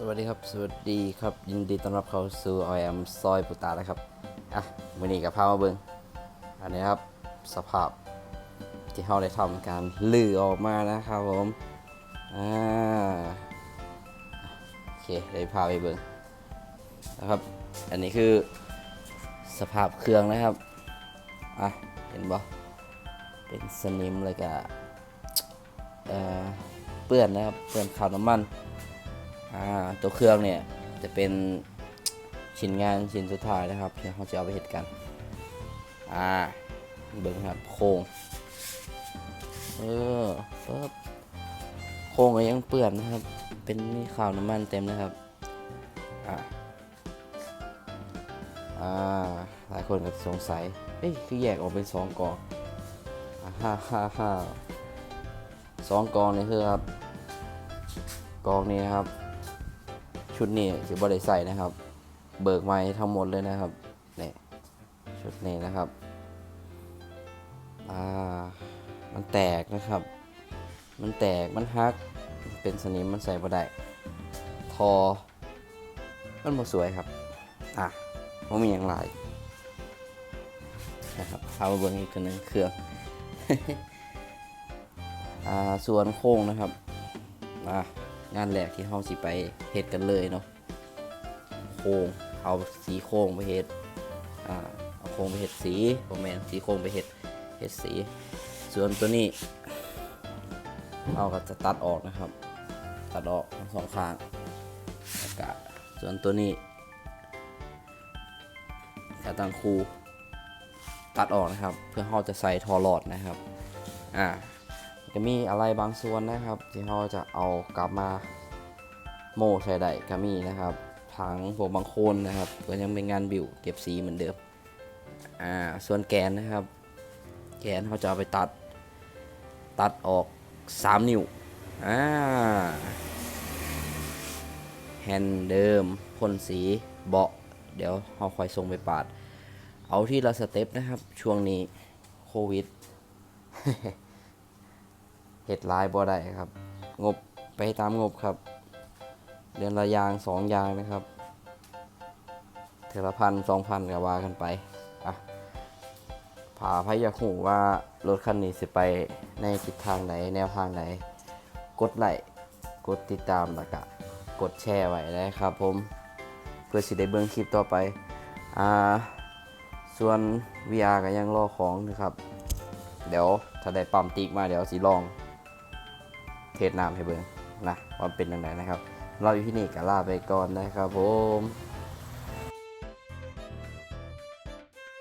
สวัสดีครับ สวัสดีครับ ยินดีต้อนรับเข้าสู่ I am ซอยปุตตานะครับ อะวันนี้กับพามาเบิงอันนี้ครับ สภาพที่เราได้ทำการลือออกมานะครับผม อ่า โอเค ได้พาไปเบิงนะครับ อันนี้คือสภาพเครื่องนะครับ อะ เห็นบ่เป็นสนิมเลยก็เอ่อเปื้อนนะครับ เปื้อนขาวน้ำมัน ตัวเครื่องเนี่ยจะเป็นชิ้นงานชิ้นสุดท้ายนะครับที่เราจะเอาไปเห็ดกัน อ่าเบิ่งครับโครงเออปึ๊บโครงก็ยังเปื่อนนะครับ เป็นมีขาวน้ำมันเต็มนะครับ อ่าอ่าหลายคนก็สงสัยเอ้ยคือแยกออกเป็นสองกองฮ่าฮ่าฮ่าสองกองนี่คือครับ กองนี้นะครับ ชุดนี้สิบ่ได้ใส่นะครับ เบิกไม้ทั้งหมดเลยนะครับนี่ชุดนี้นะครับอ่ามันแตกนะครับ มันแตกมันฮักเป็นสนิมมันใส่บ่ได้ทอ มันบ่สวยครับอะมันมีอย่างไรนะครับเอามาเบิ่งอีกหนึงเครื่องอ่าส่วนโค้งนะครับอะ งานแรกที่เฮาสิไปเฮ็ดกันเลยเนาะโค้งเอาสีโค้งไปเฮ็ดอ่าเอาโค้งไปเฮ็ดสีบ่แม่นสีโค้งไปเฮ็ดเฮ็ดสี ส่วนตัวนี้เราก็จะตัดออกนะครับ ตัดออกทั้งสองข้างแล้วก็ส่วนตัวนี้กระตังคูตัดออกนะครับ เพื่อเราจะใส่ทอหลอดนะครับ อ่า จะมีอะไรบางส่วนนะครับ ที่เราจะเอากลับมาโม่ใส่ได้ก็มีนะครับถังพวกบางโคนนะครับ ก็ยังเป็นงานบิวเก็บสีเหมือนเดิมอ่าส่วนแกนนะครับ แกนเขาจะเอาไปตัด ตัดออก 3 นิ้วอ่าแฮนด์เดิมพ่นสีเบาะ เดี๋ยวเราคอยส่งไปปาด เอาที่ละสเต็ปนะครับ ช่วงนี้โควิด เห็ดหลายบ่ได้ครับ งบไปตามงบครับ เดือนละยางสองยางนะครับเทละพันสองพันก็ว่ากันไปอะผาพยาหูว่ารถคันนี้สิไปในทิศทางไหนแนวทางไหน กดไลค์กดติดตามแล้วก็กดแชร์ไว้นะครับผม เพื่อสิได้เบิ่งคลิปต่อไปอ่าส่วน VR ก็ยังรอของนะครับ เดี๋ยวถ้าได้ปั๊มติ๊กมาเดี๋ยวสิลอง เทศน้ำให้เบิ่งนะว่าเป็นยังไงนะครับเราอยู่ที่นี่ก็ลาไปก่อนนะครับผม